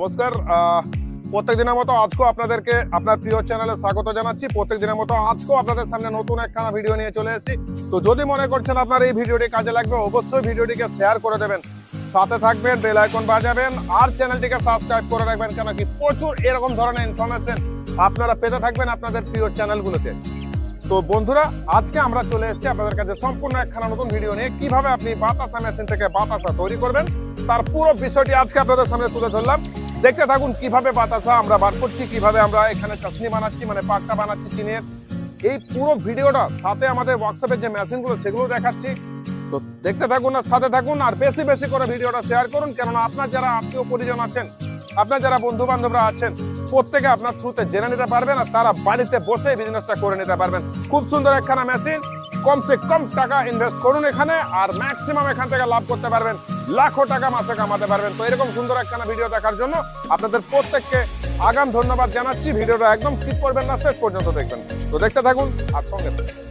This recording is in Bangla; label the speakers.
Speaker 1: নমস্কার প্রত্যেক দিনের মতো আজকেও আপনাদেরকে আপনার প্রিয় চ্যানেলে স্বাগত জানাচ্ছি। প্রত্যেক দিনের মতো আজকেও আপনাদের সামনে নতুন একখানা ভিডিও নিয়ে চলে এসেছি। তো যদি মনে করছেন আপনার এই ভিডিওটি কাজে লাগবে, অবশ্যই ভিডিওটিকে শেয়ার করে দেবেন। সাথে থাকবেন বেল আইকন বাজাবেন, আর চ্যানেলটিকে সাবস্ক্রাইব করে রাখবেন কেন কি প্রচুর এরকম ধরনের ইনফরমেশন আপনারা পেতে থাকবেন আপনাদের প্রিয় চ্যানেলগুলোতে। তো বন্ধুরা, আজকে আমরা চলে এসেছি আপনাদের কাছে সম্পূর্ণ একখানা নতুন ভিডিও নিয়ে। কীভাবে আপনি বাতাসা মেশিন থেকে বাতাসা তৈরি করবেন, তার পুরো বিষয়টি আজকে আপনাদের সামনে তুলে ধরলাম। দেখতে থাকুন কীভাবে বাতাসা আমরা বার করছি, কীভাবে আমরা এখানে চাশনি বানাচ্ছি মানে পাকটা বানাচ্ছি চিনের। এই পুরো ভিডিওটা সাথে আমাদের হোয়াটসঅ্যাপের যে মেশিনগুলো সেগুলো দেখাচ্ছি। তো দেখতে থাকুন আর সাথে থাকুন আর বেশি বেশি করে ভিডিওটা শেয়ার করুন, কেননা আপনার যারা আত্মীয় পরিজন আছেন, আপনার যারা বন্ধু বান্ধবরা আছেন, প্রত্যেকে আপনার থ্রুতে জেনে নিতে পারবেন আর তারা বাড়িতে বসে বিজনেসটা করে নিতে পারবেন। খুব সুন্দর একখানা মেশিন কমসে কম টাকা ইনভেস্ট করুন এখানে আর ম্যাক্সিমাম এখান থেকে লাভ করতে পারবেন। লাখো টাকা মাসে কামাতে পারবেন। তো এরকম সুন্দর একখানা ভিডিও দেখার জন্য আপনাদের প্রত্যেককে আগাম ধন্যবাদ জানাচ্ছি। ভিডিওটা একদম স্কিপ করবেন না, শেষ পর্যন্ত দেখবেন। তো দেখতে থাকুন, আর সঙ্গে থাকুন।